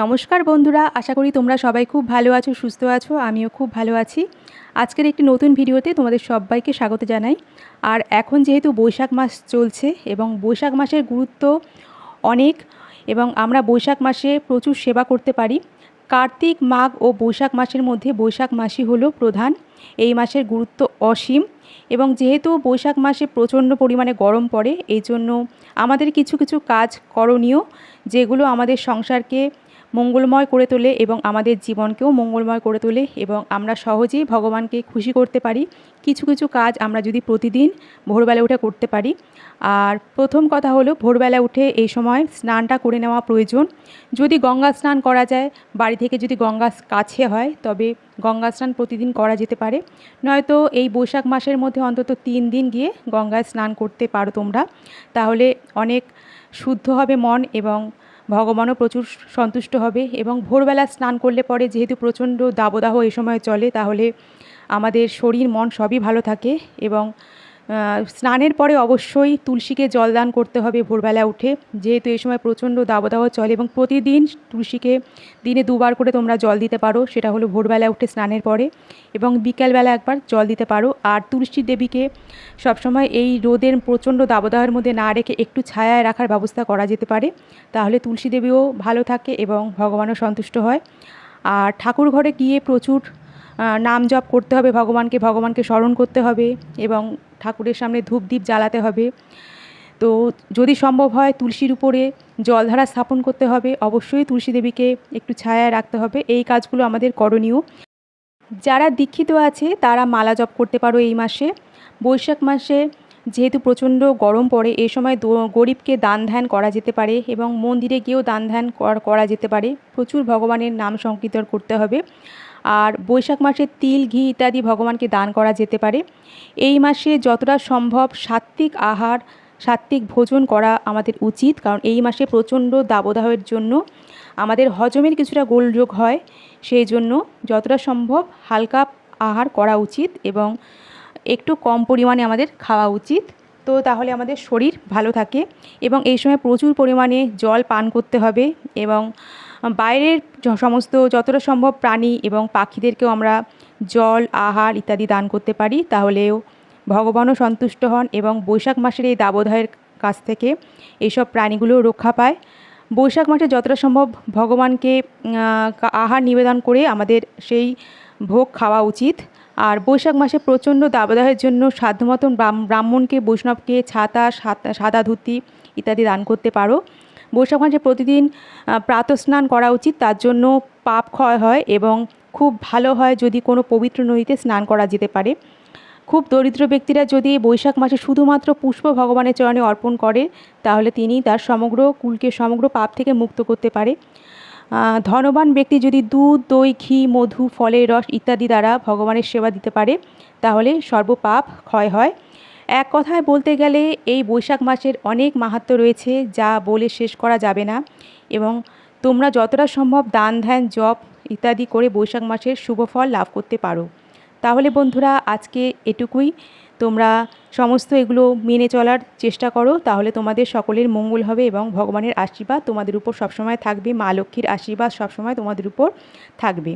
নমস্কার বন্ধুরা, আশা করি তোমরা সবাই খুব ভালো আছো, সুস্থ আছো, আমিও খুব ভালো আছি। আজকের একটি নতুন ভিডিওতে তোমাদের সবাইকে স্বাগত জানাই। আর এখন যেহেতু বৈশাখ মাস চলছে এবং বৈশাখ মাসের গুরুত্ব অনেক এবং আমরা বৈশাখ মাসে প্রচুর সেবা করতে পারি, কার্তিক, মাঘ ও বৈশাখ মাসের মধ্যে বৈশাখ মাসই হলো প্রধান। এই মাসের গুরুত্ব অসীম এবং যেহেতু বৈশাখ মাসে প্রচণ্ড পরিমাণে গরম পড়ে, এই জন্য আমাদের কিছু কিছু কাজ করণীয় যেগুলো আমাদের সংসারকে মঙ্গলময় করে তোলে এবং আমাদের জীবনকেও মঙ্গলময় করে তোলে এবং আমরা সহজেই ভগবানকে খুশি করতে পারি। কিছু কিছু কাজ আমরা যদি প্রতিদিন ভোরবেলা উঠে করতে পারি। আর প্রথম কথা হলো ভোরবেলা উঠে এই সময় স্নানটা করে নেওয়া প্রয়োজন। যদি গঙ্গা স্নান করা যায়, বাড়ি থেকে যদি গঙ্গা কাছে হয়, তবে গঙ্গা স্নান প্রতিদিন করা যেতে পারে। নয়তো এই বৈশাখ মাসের মধ্যে অন্তত তিন দিন গিয়ে গঙ্গায় স্নান করতে পারো তোমরা। তাহলে অনেক শুদ্ধ হবে মন এবং ভগবানও প্রচুর সন্তুষ্ট হবে এবং ভোরবেলা স্নান করলে পরে যেহেতু প্রচণ্ড দাবদাহ এই সময় চলে, তাহলে আমাদের শরীর, মন সবই ভালো থাকে এবং স্নানের পরে অবশ্যই তুলসীকে জলদান করতে হবে ভোরবেলা উঠে। যেহেতু এই সময় প্রচণ্ড দাবদাহ চলে এবং প্রতিদিন তুলসীকে দিনে দুবার করে তোমরা জল দিতে পারো, সেটা হলো ভোরবেলা উঠে স্নানের পরে এবং বিকেলবেলা একবার জল দিতে পারো। আর তুলসী দেবীকে সবসময় এই রোদের প্রচণ্ড দাবদাহের মধ্যে না রেখে একটু ছায়ায় রাখার ব্যবস্থা করা যেতে পারে। তাহলে তুলসী দেবীও ভালো থাকে এবং ভগবানও সন্তুষ্ট হয়। আর ঠাকুর ঘরে গিয়ে প্রচুর নাম জপ করতে হবে, ভগবানকে ভগবানকে স্মরণ করতে হবে এবং ঠাকুরের সামনে ধূপ দীপ জ্বালাতে হবে। তো যদি সম্ভব হয় তুলসীর উপরে জলধারা স্থাপন করতে হবে, অবশ্যই তুলসী দেবীকে একটু ছায়া রাখতে হবে। এই কাজগুলো আমাদের করণীয়। যারা দীক্ষিত আছে তারা মালা জপ করতে পারো এই মাসে। বৈশাখ মাসে যেহেতু প্রচণ্ড গরম পড়ে এই সময় গরিবকে দান ধ্যান করা যেতে পারে এবং মন্দিরে গিয়েও দান ধ্যান করা যেতে পারে। প্রচুর ভগবানের নাম সংকীর্তন করতে হবে। আর বৈশাখ মাসে তিল, ঘি ইত্যাদি ভগবানকে দান করা যেতে পারে। এই মাসে যতটা সম্ভব সাত্ত্বিক আহার, সাত্ত্বিক ভোজন করা আমাদের উচিত, কারণ এই মাসে প্রচণ্ড দাবদাহের জন্য আমাদের হজমের কিছুটা গোলযোগ হয়। সেই জন্য যতটা সম্ভব হালকা আহার করা উচিত এবং একটু কম পরিমাণে আমাদের খাওয়া উচিত। তো তাহলে আমাদের শরীর ভালো থাকে এবং এই সময় প্রচুর পরিমাণে জল পান করতে হবে এবং বাইরের সমস্ত যতটা সম্ভব প্রাণী এবং পাখিদেরকেও আমরা জল, আহার ইত্যাদি দান করতে পারি। তাহলেও ভগবানও সন্তুষ্ট হন এবং বৈশাখ মাসের এই দাবদাহের কাছ থেকে এইসব প্রাণীগুলো রক্ষা পায়। বৈশাখ মাসে যতটা সম্ভব ভগবানকে আহার নিবেদন করে আমাদের সেই ভোগ খাওয়া উচিত। আর বৈশাখ মাসে প্রচণ্ড দাবদাহের জন্য সাধ্যমতন ব্রাহ্মণকে, বৈষ্ণবকে ছাতা সাদা ধুতি ইত্যাদি দান করতে পারো। বৈশাখ মাসে প্রতিদিন প্রাতঃস্নান করা উচিত। তার জন্য পাপ ক্ষয় হয় এবং খুব ভালো হয় যদি কোনো পবিত্র নদীতে স্নান করা যেতে পারে। খুব দরিদ্র ব্যক্তিরা যদি বৈশাখ মাসে শুধুমাত্র পুষ্প ভগবানের চরণে অর্পণ করে, তাহলে তিনি তার সমগ্র কুলকে, সমগ্র পাপ থেকে মুক্ত করতে পারে। ধনবান ব্যক্তি যদি দুধ, দই, ঘি, মধু, ফলের রস ইত্যাদি দ্বারা ভগবানের সেবা দিতে পারে, তাহলে সর্বপাপ ক্ষয় হয়। এক কথায় বলতে গেলে, এই বৈশাখ মাসের অনেক মাহাত্ম রয়েছে যা বলে শেষ করা যাবে না এবং তোমরা যতটা সম্ভব দান, ধ্যান, জপ ইত্যাদি করে বৈশাখ মাসের শুভ ফল লাভ করতে পারো। তাহলে বন্ধুরা, আজকে এটুকুই। তোমরা সমস্ত এগুলো মেনে চলার চেষ্টা করো, তাহলে তোমাদের সকলের মঙ্গল হবে এবং ভগবানের আশীর্বাদ তোমাদের উপর সবসময় থাকবে, মা লক্ষ্মীর আশীর্বাদ সবসময় তোমাদের উপর থাকবে।